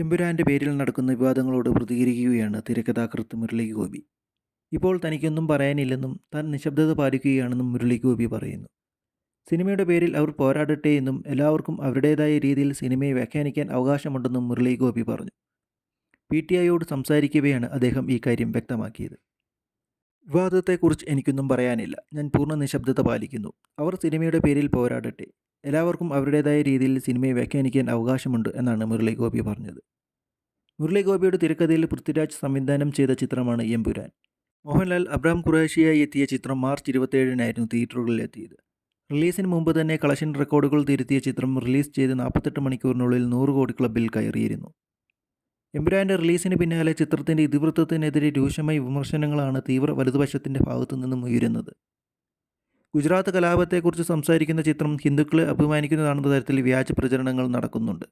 എമ്പുരാന്റെ പേരിൽ നടക്കുന്ന വിവാദങ്ങളോട് പ്രതികരിക്കുകയാണ് തിരക്കഥാകൃത്ത് മുരളി ഗോപി ഇപ്പോൾ തനിക്കൊന്നും പറയാനില്ലെന്നും താൻ നിശബ്ദത പാലിക്കുകയാണെന്നും മുരളി ഗോപി പറയുന്നു. സിനിമയുടെ പേരിൽ അവർ പോരാടട്ടെ എന്നും എല്ലാവർക്കും അവരുടേതായ രീതിയിൽ സിനിമയെ വ്യാഖ്യാനിക്കാൻ അവകാശമുണ്ടെന്നും മുരളി ഗോപി പറഞ്ഞു. പി ടി ഐയോട് സംസാരിക്കവെയാണ് അദ്ദേഹം ഈ കാര്യം വ്യക്തമാക്കിയത്. വിവാദത്തെക്കുറിച്ച് എനിക്കൊന്നും പറയാനില്ല. ഞാൻ പൂർണ നിശബ്ദത പാലിക്കുന്നു. അവർ സിനിമയുടെ പേരിൽ പോരാടട്ടെ. എല്ലാവർക്കും അവരുടേതായ രീതിയിൽ സിനിമയെ വ്യാഖ്യാനിക്കാൻ അവകാശമുണ്ട് എന്നാണ് മുരളി ഗോപി പറഞ്ഞത്. മുരളി ഗോപിയുടെ തിരക്കഥയിൽ പൃഥ്വിരാജ് സംവിധാനം ചെയ്ത ചിത്രമാണ് എമ്പുരാൻ. മോഹൻലാൽ അബ്രാം ഖുറേഷിയായി എത്തിയ ചിത്രം മാർച്ച് ഇരുപത്തേഴിനായിരുന്നു തിയേറ്ററുകളിൽ എത്തിയത് റിലീസിന് മുമ്പ് തന്നെ കളക്ഷൻ റെക്കോർഡുകൾ തിരുത്തിയ ചിത്രം റിലീസ് ചെയ്ത് നാൽപ്പത്തെട്ട് മണിക്കൂറിനുള്ളിൽ നൂറ് കോടി ക്ലബിൽ കയറിയിരുന്നു. എംപുരാന്റെ റിലീസിന് പിന്നാലെ ചിത്രത്തിന്റെ ഇതിവൃത്തത്തിനെതിരെ രൂക്ഷമായ വിമർശനങ്ങളാണ് തീവ്ര വലതുപക്ഷത്തിന്റെ ഭാഗത്തു നിന്നും ഉയരുന്നത്. ഗുജറാത്ത് കലാപത്തെക്കുറിച്ച് സംസാരിക്കുന്ന ചിത്രം ഹിന്ദുക്കളെ അഭിമാനിക്കുന്നതാണെന്ന തരത്തിൽ വ്യാജ പ്രചരണങ്ങൾ നടക്കുന്നുണ്ട്.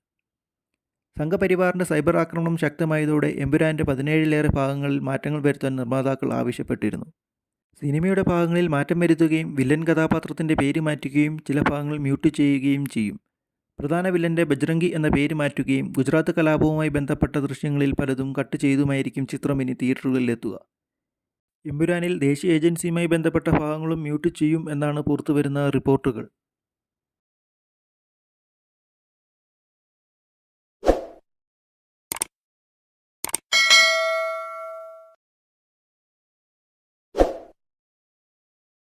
സംഘപരിവാറിന്റെ സൈബർ ആക്രമണം ശക്തമായതോടെ എമ്പുരാന്റെ പതിനേഴിലേറെ ഭാഗങ്ങളിൽ മാറ്റങ്ങൾ വരുത്താൻ നിർമ്മാതാക്കൾ ആവശ്യപ്പെട്ടിരുന്നു. സിനിമയുടെ ഭാഗങ്ങളിൽ മാറ്റം വരുത്തുകയും വില്ലൻ കഥാപാത്രത്തിന്റെ പേര് മാറ്റുകയും ചില ഭാഗങ്ങൾ മ്യൂട്ട് ചെയ്യുകയും ചെയ്യും. പ്രധാന വില്ലന്റെ ബജ്രംഗി എന്ന പേര് മാറ്റുകയും ഗുജറാത്ത് കലാപവുമായി ബന്ധപ്പെട്ട ദൃശ്യങ്ങളിൽ പലതും കട്ട് ചെയ്തുമായിരിക്കും ചിത്രം ഇനി തിയേറ്ററുകളിലെത്തുക എമ്പുരാനിൽ ദേശീയ ഏജൻസിയുമായി ബന്ധപ്പെട്ട ഭാഗങ്ങളും മ്യൂട്ട് ചെയ്യും എന്നാണ് പുറത്തുവരുന്ന റിപ്പോർട്ടുകൾ.